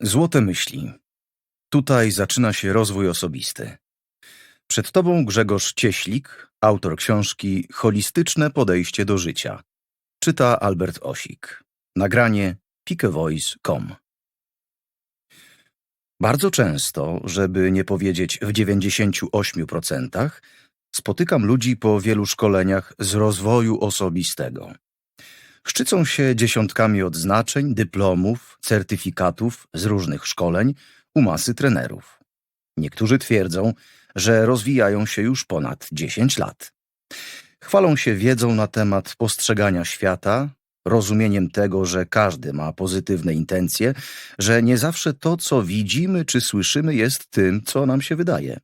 Złote myśli. Tutaj zaczyna się rozwój osobisty. Przed Tobą Grzegorz Cieślik, autor książki Holistyczne podejście do życia. Czyta Albert Osik. Nagranie pikevoice.com Bardzo często, żeby nie powiedzieć w 98%, spotykam ludzi po wielu szkoleniach z rozwoju osobistego. Szczycą się dziesiątkami odznaczeń, dyplomów, certyfikatów z różnych szkoleń u masy trenerów. Niektórzy twierdzą, że rozwijają się już ponad 10 lat. Chwalą się wiedzą na temat postrzegania świata, rozumieniem tego, że każdy ma pozytywne intencje, że nie zawsze to, co widzimy czy słyszymy, jest tym, co nam się wydaje.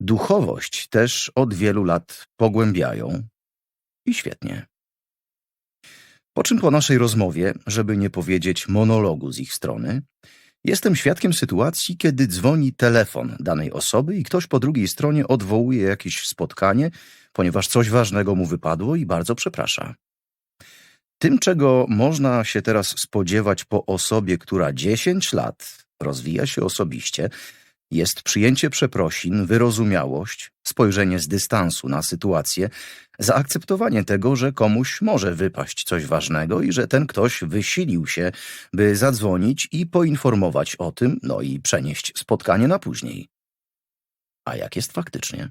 Duchowość też od wielu lat pogłębiają i świetnie. Po czym po naszej rozmowie, żeby nie powiedzieć monologu z ich strony, jestem świadkiem sytuacji, kiedy dzwoni telefon danej osoby i ktoś po drugiej stronie odwołuje jakieś spotkanie, ponieważ coś ważnego mu wypadło i bardzo przeprasza. Tym, czego można się teraz spodziewać po osobie, która 10 lat rozwija się osobiście, jest przyjęcie przeprosin, wyrozumiałość, spojrzenie z dystansu na sytuację, zaakceptowanie tego, że komuś może wypaść coś ważnego i że ten ktoś wysilił się, by zadzwonić i poinformować o tym, no i przenieść spotkanie na później. A jak jest faktycznie?